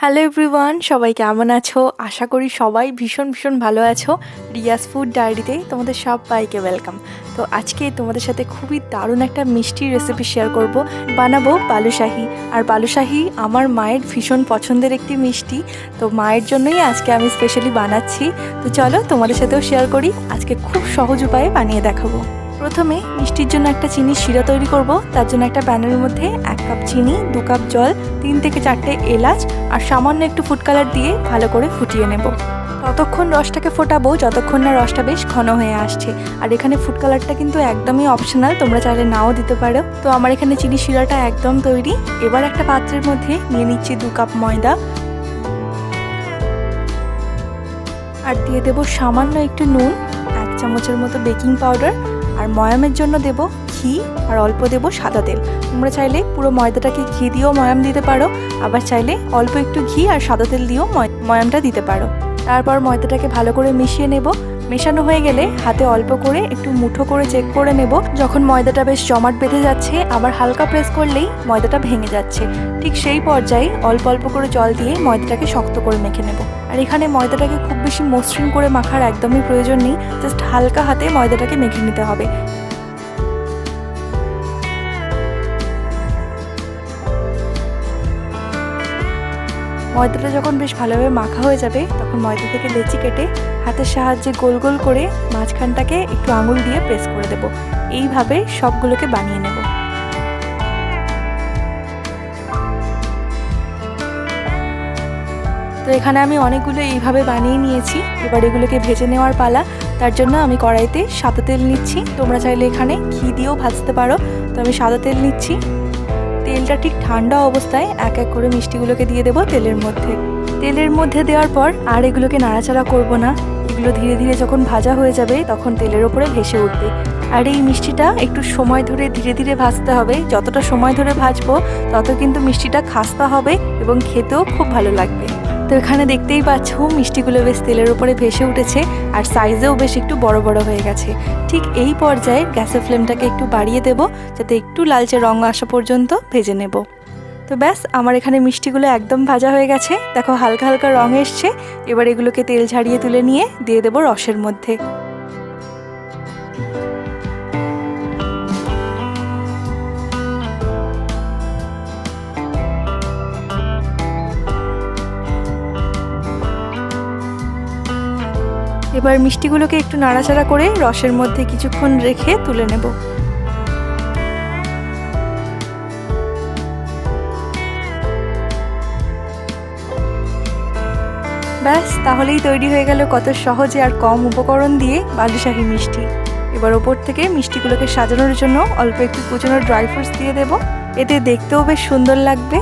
Hello everyone সবাই কেমন আছো? আশা করি সবাই ভীষণ ভীষণ ভালো আছো। রিয়াস ফুড ডায়েরিতে তোমাদের সবাইকে ওয়েলকাম তো আজকে তোমাদের সাথে খুবই দারুণ একটা মিষ্টি রেসিপি শেয়ার করব। বানাবো বালুশাহি আর বালুশাহি আমার মায়ের ভীষণ পছন্দের একটি মিষ্টি। তো মায়ের জন্যই আজকে আমি স্পেশালি বানাচ্ছি। তো চলো তোমাদের সাথেও শেয়ার করি। আজকে খুব সহজ উপায়ে বানিয়ে দেখাবো। প্রথমে মিষ্টির জন্য একটা চিনির শিরা তৈরি করব। তার জন্য একটা প্যানের মধ্যে এক কাপ চিনি, দু কাপ জল, তিন থেকে চারটে এলাচ আর সামান্য একটু ফুড কালার দিয়ে ভালো করে ফুটিয়ে নেব। ততক্ষণ রসটাকে ফোটাবো, যতক্ষণ না রসটা বেশ ঘন হয়ে আসছে। আর এখানে ফুড কালারটা কিন্তু একদমই অপশনাল তোমরা চাইলে নাও দিতে পারো। তো আমার এখানে চিনি শিরাটা একদম তৈরি। এবার একটা পাত্রের মধ্যে নিয়ে নিচ্ছি দু কাপ ময়দা। আর দিয়ে দেবো সামান্য একটু নুন, এক চামচের মতো বেকিং পাউডার আর ময়ামের জন্য দেব ঘি আর অল্প দেব সাদা তেল। তোমরা চাইলে পুরো ময়দাটাকে ঘি দিয়েও ময়াম দিতে পারো, আবার চাইলে অল্প একটু ঘি আর সাদা তেল দিয়েও ময়ামটা দিতে পারো। তারপর ময়দাটাকে ভালো করে মিশিয়ে নেব। মেশানো হয়ে গেলে হাতে অল্প করে একটু মুঠো করে চেক করে নেব। যখন ময়দাটা বেশ জমাট বেঁধে যাচ্ছে, আবার হালকা প্রেস করলেই ময়দাটা ভেঙে যাচ্ছে। ঠিক সেই পর্যায়ে অল্প অল্প করে জল দিয়ে ময়দাটাকে শক্ত করে মেখে নেব। আর এখানে ময়দাটাকে খুব বেশি মসৃণ করে মাখার একদমই প্রয়োজন নেই জাস্ট হালকা হাতে ময়দাটাকে মেখে নিতে হবে। ময়দাটা যখন বেশ ভালোভাবে মাখা হয়ে যাবে, তখন ময়দা থেকে লেচি কেটে হাতের সাহায্যে গোল গোল করে মাঝখানটাকে একটু আঙুল দিয়ে প্রেস করে দেব। এইভাবে সবগুলোকে বানিয়ে নেব। তো এখানে আমি অনেকগুলো এইভাবে বানিয়ে নিয়েছি। এবার এগুলোকে ভেজে নেওয়ার পালা। তার জন্য আমি কড়াইতে সাদা তেল নিচ্ছি। তোমরা চাইলে এখানে ঘি দিয়েও ভাজতে পারো। তো আমি সাদা তেল নিচ্ছি। তেলটা ঠিক ঠান্ডা অবস্থায় এক এক করে মিষ্টিগুলোকে দিয়ে দেবো তেলের মধ্যে। তেলের মধ্যে দেওয়ার পর আর এগুলোকে নাড়াচাড়া করব না। এগুলো ধীরে ধীরে যখন ভাজা হয়ে যাবে তখন তেলের ওপরে ভেসে উঠবে। আর এই মিষ্টিটা একটু সময় ধরে ধীরে ধীরে ভাজতে হবে। যতটা সময় ধরে ভাজবো তত কিন্তু মিষ্টিটা খাস্তা হবে এবং খেতেও খুব ভালো লাগবে। তো এখানে দেখতেই পাচ্ছ, মিষ্টিগুলো বেশ তেলের উপরে ভেসে উঠেছে আর সাইজেও বেশ একটু বড় বড় হয়ে গেছে। ঠিক এই পর্যায়ে গ্যাসের ফ্লেমটাকে একটু বাড়িয়ে দেব, যাতে একটু লালচে রঙ আসা পর্যন্ত ভেজে নেব। তো ব্যাস, আমার এখানে মিষ্টিগুলো একদম ভাজা হয়ে গেছে। দেখো হালকা হালকা রঙ এসছে। এবার এগুলোকে তেল ঝাড়িয়ে তুলে নিয়ে দিয়ে দেবো রসের মধ্যে। এবার মিষ্টিগুলোকে একটু নাড়াচাড়া করে রসের মধ্যে কিছুক্ষণ রেখে তুলে নেব। ব্যাস, তাহলেই তৈরি হয়ে গেল কত সহজে আর কম উপকরণ দিয়ে বালুশাহী মিষ্টি। এবার ওপর থেকে মিষ্টিগুলোকে সাজানোর জন্য অল্প একটু কুচনো ড্রাই ফ্রুটস দিয়ে দেবো। এতে দেখতেও বেশ সুন্দর লাগবে।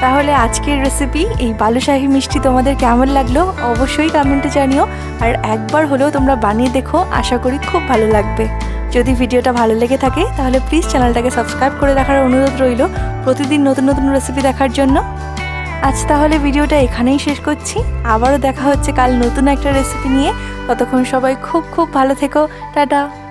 তাহলে আজকের রেসিপি এই বালুশাহী মিষ্টি তোমাদের কেমন লাগল অবশ্যই কমেন্টে জানিও। আর একবার হলেও তোমরা বানিয়ে দেখো, আশা করি খুব ভালো লাগবে। যদি ভিডিওটা ভালো লেগে থাকে, তাহলে প্লিজ চ্যানেলটাকে সাবস্ক্রাইব করে রাখার অনুরোধ রইল প্রতিদিন নতুন নতুন রেসিপি দেখার জন্য। আজ তাহলে ভিডিওটা এখানেই শেষ করছি। আবারও দেখা হচ্ছে কাল নতুন একটা রেসিপি নিয়ে। ততক্ষণ সবাই খুব খুব ভালো থেকো। টাটা।